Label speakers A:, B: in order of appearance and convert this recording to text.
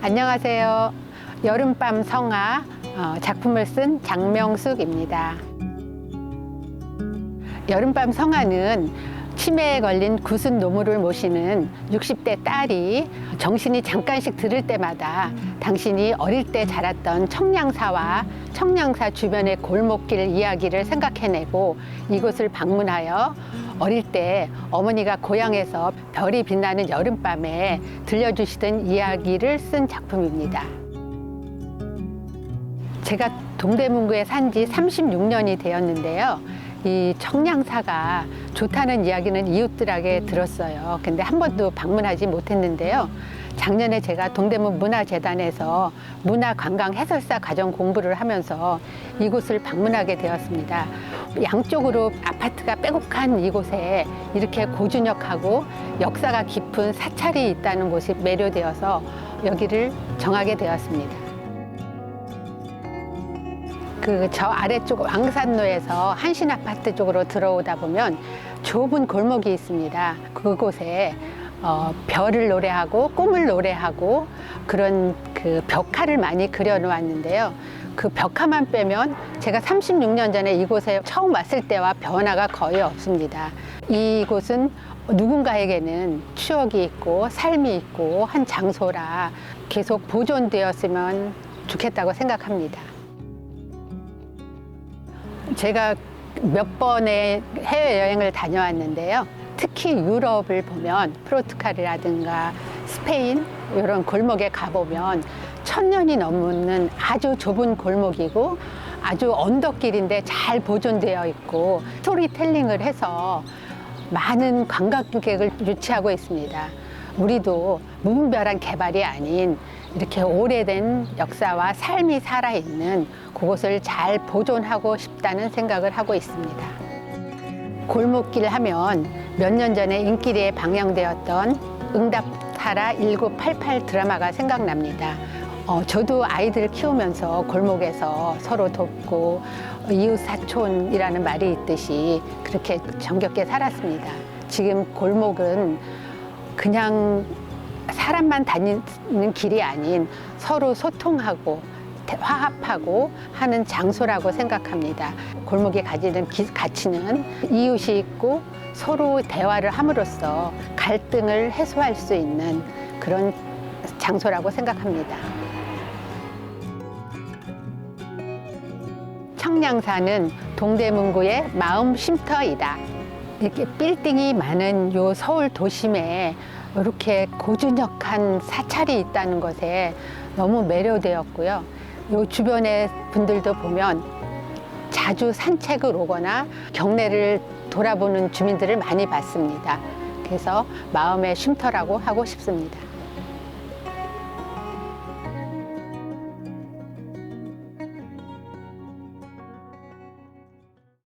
A: 안녕하세요. 여름밤 성화 어, 작품을 쓴 장명숙입니다. 여름밤 성화는 치매에 걸린 구순 노무를 모시는 60대 딸이 정신이 잠깐씩 들을 때마다 당신이 어릴 때 자랐던 청량사와 청량사 주변의 골목길 이야기를 생각해내고 이곳을 방문하여 어릴 때 어머니가 고향에서 별이 빛나는 여름밤에 들려주시던 이야기를 쓴 작품입니다. 제가 동대문구에 산 지 36년이 되었는데요. 이 청량사가 좋다는 이야기는 이웃들에게 들었어요. 근데 한 번도 방문하지 못했는데요. 작년에 제가 동대문 문화재단에서 문화관광 해설사 과정 공부를 하면서 이곳을 방문하게 되었습니다. 양쪽으로 아파트가 빼곡한 이곳에 이렇게 고준역하고 역사가 깊은 사찰이 있다는 곳이 매료되어서 여기를 정하게 되었습니다. 그 저 아래쪽 왕산로에서 한신 아파트 쪽으로 들어오다 보면 좁은 골목이 있습니다. 그곳에 어, 별을 노래하고 꿈을 노래하고 그런 그 벽화를 많이 그려 놓았는데요. 그 벽화만 빼면 제가 36년 전에 이곳에 처음 왔을 때와 변화가 거의 없습니다. 이곳은 누군가에게는 추억이 있고 삶이 있고 한 장소라 계속 보존되었으면 좋겠다고 생각합니다. 제가 몇 번의 해외여행을 다녀왔는데요. 특히 유럽을 보면 포르투갈이라든가 스페인 이런 골목에 가보면 천 년이 넘는 아주 좁은 골목이고 아주 언덕길인데 잘 보존되어 있고 스토리텔링을 해서 많은 관광객을 유치하고 있습니다. 우리도 무분별한 개발이 아닌 이렇게 오래된 역사와 삶이 살아있는 그곳을 잘 보존하고 싶다는 생각을 하고 있습니다. 골목길 하면 몇 년 전에 인기리에 방영되었던 응답하라 1988 드라마가 생각납니다. 어, 저도 아이들 키우면서 골목에서 서로 돕고 이웃 사촌이라는 말이 있듯이 그렇게 정겹게 살았습니다. 지금 골목은 그냥 사람만 다니는 길이 아닌 서로 소통하고 대- 화합하고 하는 장소라고 생각합니다. 골목이 가지는 기- 가치는 이웃이 있고 서로 대화를 함으로써 갈등을 해소할 수 있는 그런 장소라고 생각합니다. 청량사는 동대문구의 마음 쉼터이다. 이렇게 빌딩이 많은 요 서울 도심에 이렇게 고준역한 사찰이 있다는 것에 너무 매료되었고요. 요 주변의 분들도 보면 자주 산책을 오거나 경내를 돌아보는 주민들을 많이 봤습니다. 그래서 마음의 쉼터라고 하고 싶습니다.